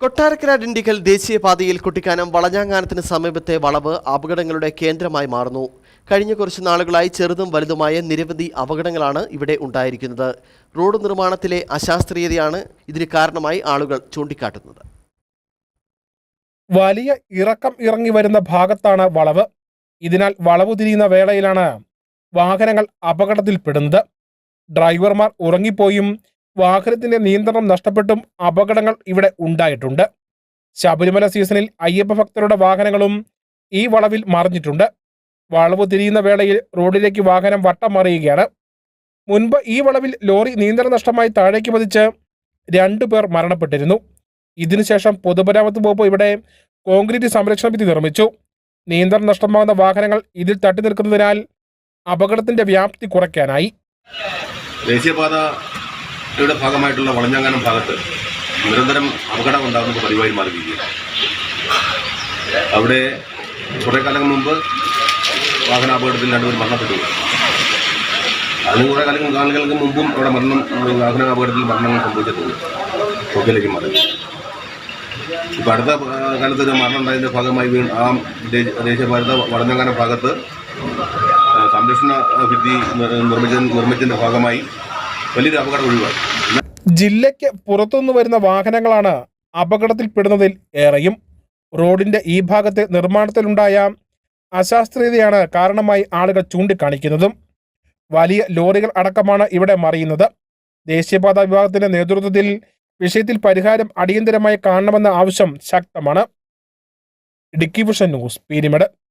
കൊട്ടാരക്കര ഡിണ്ടിക്കൽ ദേശീയപാതയിൽ കുട്ടിക്കാനം വളഞ്ഞാങ്ങാനത്തിന് സമീപത്തെ വളവ് അപകടങ്ങളുടെ കേന്ദ്രമായി മാറുന്നു. കഴിഞ്ഞ കുറച്ച് നാളുകളായി ചെറുതും വലുതുമായ നിരവധി അപകടങ്ങളാണ് ഇവിടെ ഉണ്ടായിരിക്കുന്നത്. റോഡ് നിർമ്മാണത്തിലെ അശാസ്ത്രീയതയാണ് ഇതിന് കാരണമായി ആളുകൾ ചൂണ്ടിക്കാട്ടുന്നത്. വലിയ ഇറക്കം ഇറങ്ങി വരുന്ന ഭാഗത്താണ് വളവ്. ഇതിനാൽ വളവ് തിരിയുന്ന വേളയിലാണ് വാഹനങ്ങൾ അപകടത്തിൽപ്പെടുന്നത്. ഡ്രൈവർമാർ ഉറങ്ങിപ്പോയും വാഹനത്തിന്റെ നിയന്ത്രണം നഷ്ടപ്പെട്ടും അപകടങ്ങൾ ഇവിടെ ഉണ്ടായിട്ടുണ്ട്. ശബരിമല സീസണിൽ അയ്യപ്പ ഭക്തരുടെ വാഹനങ്ങളും ഈ വളവിൽ മറിഞ്ഞിട്ടുണ്ട്. വളവ് തിരിയുന്ന വേളയിൽ റോഡിലേക്ക് വാഹനം വട്ടം മറിയുകയാണ്. മുൻപ് ഈ വളവിൽ ലോറി നിയന്ത്രണ നഷ്ടമായി താഴേക്ക് പതിച്ച് രണ്ടുപേർ മരണപ്പെട്ടിരുന്നു. ഇതിനുശേഷം പൊതുമരാമത്ത് വകുപ്പ് ഇവിടെ കോൺക്രീറ്റ് സംരക്ഷണ ഭിത്തി നിർമ്മിച്ചു. നിയന്ത്രണം നഷ്ടമാകുന്ന വാഹനങ്ങൾ ഇതിൽ തട്ടി നിൽക്കുന്നതിനാൽ അപകടത്തിന്റെ വ്യാപ്തി കുറയ്ക്കാനായി. ദേശീയപാതയുടെ ഭാഗമായിട്ടുള്ള വളഞ്ഞാങ്ങാനം ഭാഗത്ത് നിരന്തരം അപകടം ഉണ്ടാകുന്നത് പതിവായി മാറിയിരിക്കുകയാണ്. അവിടെ കുറേ കാലങ്ങൾ മുമ്പ് വാഹനാപകടത്തിൽ രണ്ടുപേർ മരണപ്പെട്ടു. അതിന് കുറേ കാലങ്ങൾ കാലങ്ങൾക്ക് മുമ്പും അവിടെ മരണം വാഹനാപകടത്തിൽ മരണങ്ങൾ സംഭവിച്ചിട്ടുണ്ട്. ഷോക്കിലേക്ക് മാറി. ഇപ്പം അടുത്ത കാലത്ത് ഒരു മരണം ഉണ്ടായതിന്റെ ഭാഗമായി വീണ് ആ ദേശീയഭാരത വളഞ്ഞാങ്ങാനം ഭാഗത്ത് സംരക്ഷണ ഭിത്തി നിർമ്മിച്ച നിർമ്മിച്ചതിന്റെ ഭാഗമായി വലിയൊരു അപകടം ഒഴിവായി. ജില്ലയ്ക്ക് പുറത്തുനിന്ന് വരുന്ന വാഹനങ്ങളാണ് അപകടത്തിൽപ്പെടുന്നതിൽ ഏറെയും. റോഡിന്റെ ഈ ഭാഗത്തെ നിർമ്മാണത്തിലുണ്ടായ അശാസ്ത്രീയതയാണ് കാരണമായി ആളുകൾ ചൂണ്ടിക്കാണിക്കുന്നതും. വലിയ ലോറികൾ അടക്കമാണ് ഇവിടെ മറിയുന്നത്. ദേശീയപാതാ വിഭാഗത്തിന്റെ നേതൃത്വത്തിൽ വിഷയത്തിൽ പരിഹാരം അടിയന്തരമായി കാണണമെന്ന ആവശ്യം ശക്തമാണ്. ഇടുക്കി ന്യൂസ് പീരിമേട്.